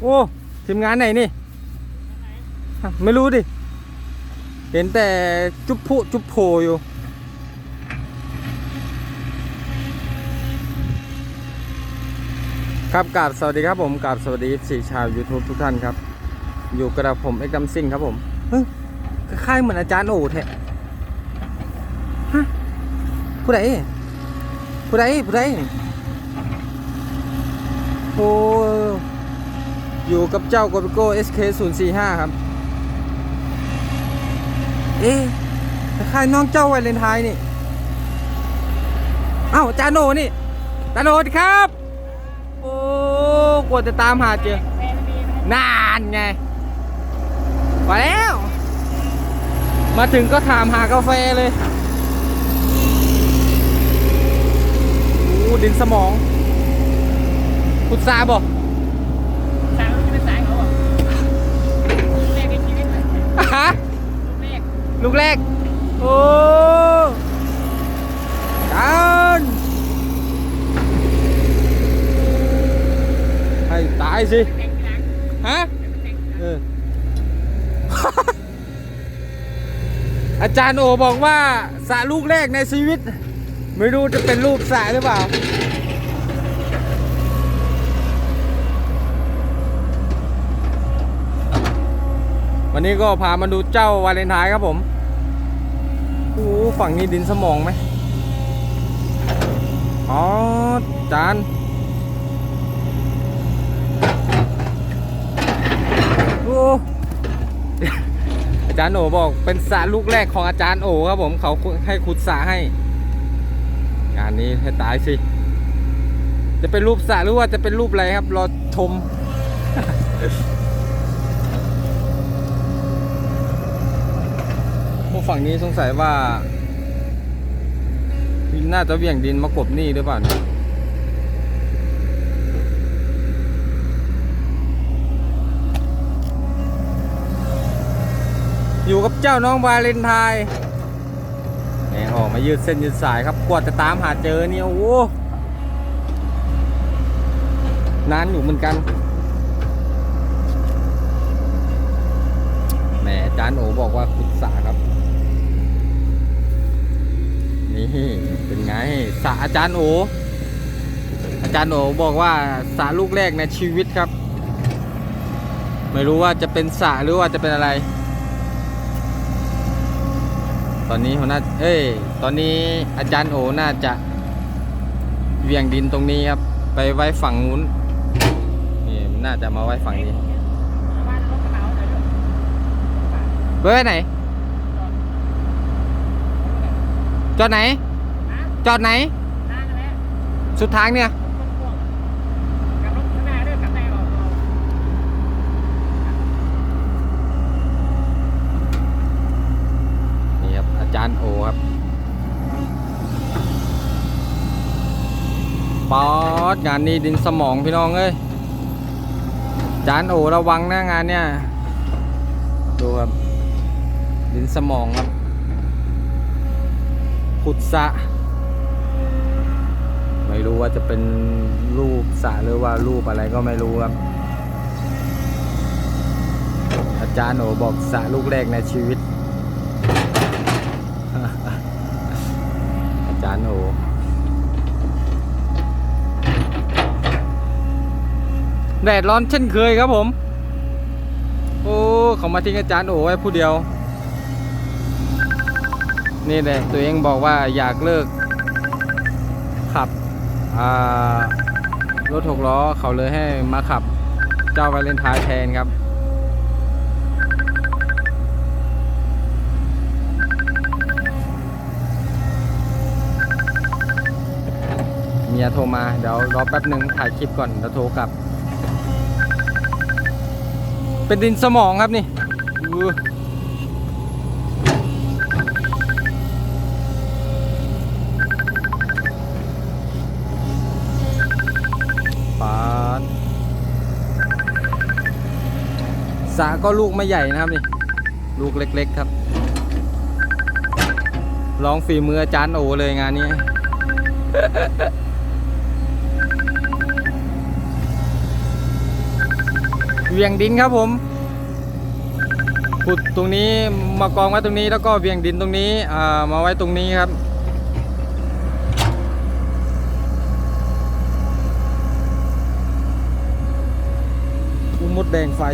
โอ้ทีมงานไหนนี่ ไม่รู้ดิ เห็นแต่จุ๊บพุจุ๊บโพอยู่ ครับกราบสวัสดีครับผมกราบสวัสดีสี่ชาว YouTube ทุกท่านครับ อยู่กับผมเอ็กดัมซิงครับผม เฮ้ยคล้ายเหมือนอาจารย์โอแท้ฮะผู้ใดผู้ใดผู้ใดโอ้ อยู่กับเจ้าโกบิโก้ SK 0 4 5ครับ เอ๊ะคล้ายน้องเจ้าไวเลนไทน์นี่ เอ้าจารย์โอนี่จารย์โอสวัสดีครับ โอ้กว่าจะตามหาเจอนานไงมาแล้ว มาถึงก็ถามหากาแฟเลยโอ้ดินสมองพุทธาบอก สายมันเป็นสายเขาอะลูกแรกในชีวิตเลย ฮะ ลูกแรก โอ้จานให้ตายสิ ฮะแต่งทีหลังเออ อาจารย์โอบอกว่าสระลูกแรกในชีวิต ไม่รู้จะเป็นรูปสระหรือเปล่า วันนี้ก็พามาดูเจ้าวาเลนไทน์ครับผมโอ้ฝั่งนี้ดินสมองไหมอ๋อจานโอ้อาจารย์โอบอกเป็นสระลูกแรกของอาจารย์โอครับผมเขาให้ขุดสระให้ งานนี้ให้ตายสิ จะเป็นรูปสระหรือว่าจะเป็นรูปอะไรครับ รอชม วกฝั่งนี้สงสัยว่า น่าจะเหวี่ยงดินมากบนี่หรือเปล่าเนี่ยอยู่กับเจ้าน้องวาเลนไทน์แหมออกมายืดเส้นยืดสายครับกว่าจะตามหาเจอเนี่ยโอ้โหนานอยู่เหมือนกัน แหมจารย์โอบอกว่าขุดสระครับ นี่เป็นไงสระอาจารย์โอ อาจารย์โอบอกว่าสระลูกแรกในชีวิตครับ ไม่รู้ว่าจะเป็นสระหรือว่าจะเป็นอะไร ตอนนี้หัวหน้าเอ้ย ตอนนี้อาจารย์โอน่าจะเวียงดินตรงนี้ครับ ไปไว้ฝั่งนู้นนี่น่าจะมาไว้ฝั่งนี้เอาบ้านรถกระเป๋าหน่อยลูกไว้ไว้ไหน จอดไหนนะจอดไหนทางแล้วสุดทางเนี่ยรถพ่วงกลับรถข้างหน้าด้วยกลับได้ออกออกนี่ครับอาจารย์โอครับป๊อดงานนี้ดินสมองพี่น้องเอ้ยอาจารย์โอระวังนะงานเนี่ย ดูครับ ดินสมองครับ ขุดสะ ไม่รู้ว่าจะเป็นรูปสะหรือว่ารูปอะไรก็ไม่รู้ครับ อาจารย์โอบอกสะลูกแรกในชีวิต อาจารย์โอแดดร้อนเช่นเคยครับผม โอ้ เขามาทิ้งอาจารย์โอไว้ผู้เดียว นี่แหละตัวเองบอกว่าอยากเลิก ขับรถหกล้อเขาเลยให้มาขับ เจ้าวาเลนไทน์แทนครับ เมียโทรมาเดี๋ยวรอแป๊บหนึ่งถ่ายคลิปก่อนเดี๋ยวโทรกลับ เป็นดินสมองครับนี่ ก็ลูกไม่ใหญ่นะครับนี่ ลูกเล็ก ๆ ครับลองฝีมืออาจารย์โอเลยงานนี้ เวียงดินครับผม ขุดตรงนี้มากองไว้ตรงนี้แล้วก็เวียงดินตรงนี้อ่ามาไว้ตรงนี้ครับอุมดแดงไฟ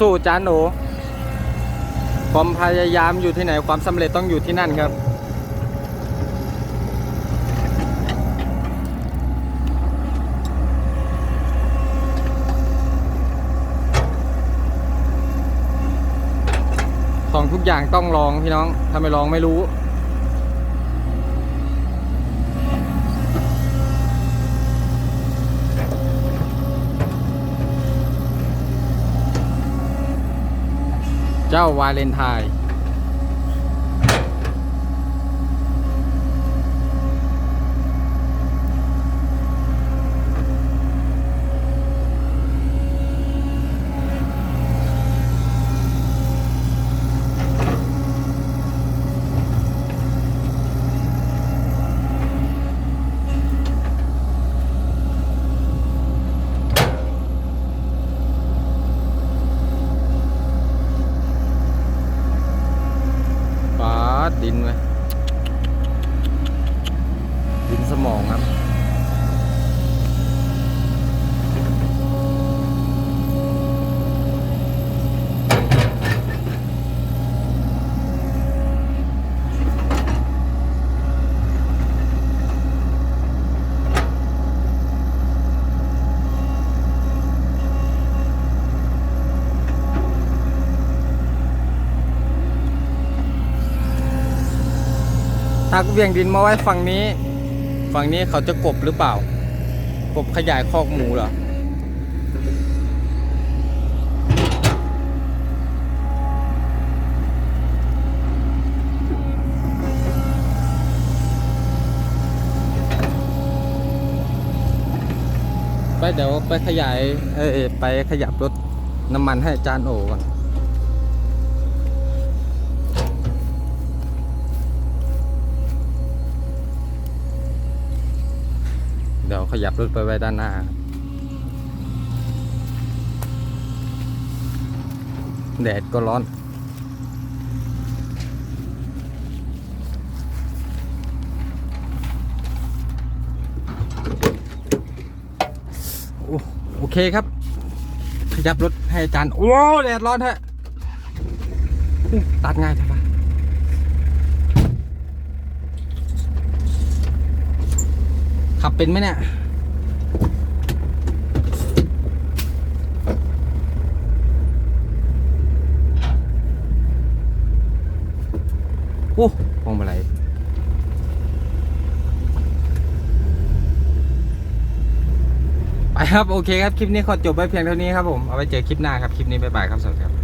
สู้ๆจาหนูความพยายามอยู่ที่ไหนความสำเร็จต้องอยู่ที่นั่นครับ ของทุกอย่างต้องลองพี่น้องถ้าไม่ลองไม่รู้ เจ้าวาเลนไทน์ปาดดินไว้ยินสมองครับถ้าเวียงดินมาไว้ฝั่งนี้ ฝั่งนี้เขาจะกบหรือเปล่า กบขยายคอกหมูเหรอไปเดี๋ยวไปขยายเอ้ไปขยับรถน้ำมันให้อาจานโอก่อน เดี๋ยวขยับรถไปไว้ด้านหน้าแดดก็ร้อน โอเคครับ ขยับรถให้อาจารย์ โอ้ แดดร้อนฮะอู้ตัดง่ายใช่ปะ ขับเป็นไหมเนี่ยโอ้พวงมาลัยไปครับ โอเคครับ คลิปนี้ขอจบไว้เพียงเท่านี้ครับผม เอาไว้เจอคลิปหน้าครับ คลิปนี้ บ๊ายบายครับ สวัสดีครับ